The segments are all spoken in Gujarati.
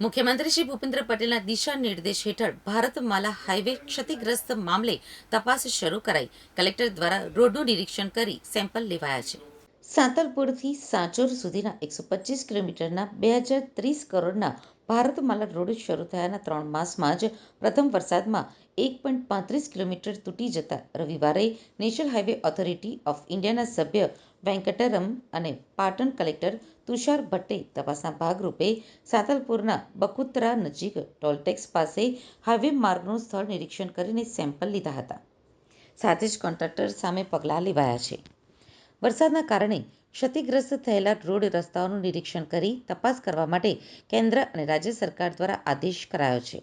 મુખ્યમંત્રી શ્રી ભૂપેન્દ્ર પટેલના દિશા નિર્દેશ હેઠળ ભારતમાલા હાઈવે ક્ષતિગ્રસ્ત મામલે તપાસ શરૂ કરાઈ. કલેક્ટર દ્વારા રોડનું નિરીક્ષણ કરી સેમ્પલ લેવાયા છે. સાંતલપુરથી સાંચોર સુધીના એકસો પચીસ કિલોમીટરના બે હજાર ત્રીસ કરોડના ભારતમાલા રોડ શરૂ થયાના ત્રણ માસમાં જ પ્રથમ વરસાદમાં એક પોઈન્ટ પાંત્રીસ કિલોમીટર તૂટી જતા રવિવારે નેશનલ હાઈવે ઓથોરિટી ઓફ ઇન્ડિયાના સભ્ય વેંકટરમ અને પાટણ કલેક્ટર તુષાર ભટ્ટે તપાસના ભાગરૂપે સાતલપુરના બકુત્રા નજીક ટોલટેક્સ પાસે હાઈવે માર્ગનું સ્થળ નિરીક્ષણ કરીને સેમ્પલ લીધા હતા. સાથે જ કોન્ટ્રાક્ટર સામે પગલાં લેવાયા છે. વરસાદના કારણે ક્ષતિગ્રસ્ત થયેલા રોડ રસ્તાઓનું નિરીક્ષણ કરી તપાસ કરવા માટે કેન્દ્ર અને રાજ્ય સરકાર દ્વારા આદેશ કરાયો છે.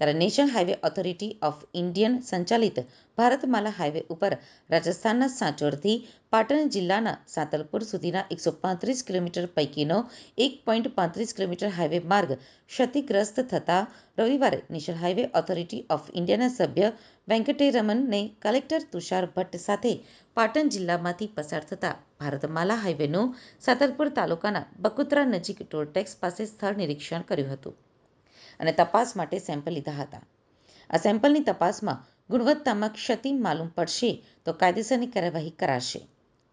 ત્યારે national highway authority of Indian સંચાલિત ભારતમાલા હાઈવે ઉપર રાજસ્થાનના સાંચોરથી પાટણ જિલ્લાના સાંતલપુર સુધીના એકસો પાંત્રીસ કિલોમીટર પૈકીનો એક પોઈન્ટ પાંત્રીસ કિલોમીટર હાઈવે માર્ગ ક્ષતિગ્રસ્ત થતા રવિવારે નેશનલ હાઈવે ઓથોરિટી ઓફ ઇન્ડિયાના સભ્ય વેંકટેરમનને કલેક્ટર તુષાર ભટ્ટ સાથે પાટણ જિલ્લામાંથી પસાર થતા ભારતમાલા હાઈવેનું સાતલપુર તાલુકાના બકુત્રા નજીક ટોલટેક્સ પાસે સ્થળ નિરીક્ષણ કર્યું હતું. અને તપાસ માટે સેમ્પલ લીધા હતા. આ સેમ્પલની તપાસમાં ગુણવત્તામાં ક્ષતિ માલુમ પડશે તો કાયદેસરની કાર્યવાહી કરાશે.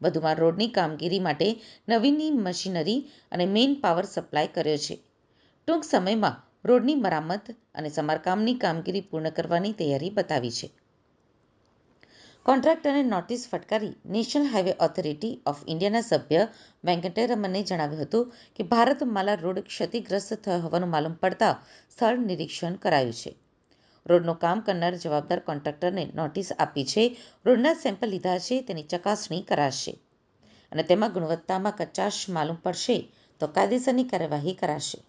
વધુમાં રોડની કામગીરી માટે નવીની મશીનરી અને મેઇન પાવર સપ્લાય કર્યો છે. ટૂંક સમયમાં રોડની મરામત અને સમારકામની કામગીરી પૂર્ણ કરવાની તૈયારી બતાવી છે. કોન્ટ્રાક્ટરને નોટિસ ફટકારી નેશનલ હાઈવે ઓથોરિટી ઓફ ઇન્ડિયાના સભ્ય વેંકટેરમને જણાવ્યું હતું કે ભારતમાલા રોડ ક્ષતિગ્રસ્ત થયો હોવાનું માલુમ પડતા સ્થળ નિરીક્ષણ કરાયું છે. રોડનું કામ કરનાર જવાબદાર કોન્ટ્રાક્ટરને નોટિસ આપી છે, રોડના સેમ્પલ લીધા છે, તેની ચકાસણી કરાશે. અને તેમાં ગુણવત્તામાં કચાશ માલુમ પડશે તો કાયદેસરની કાર્યવાહી કરાશે.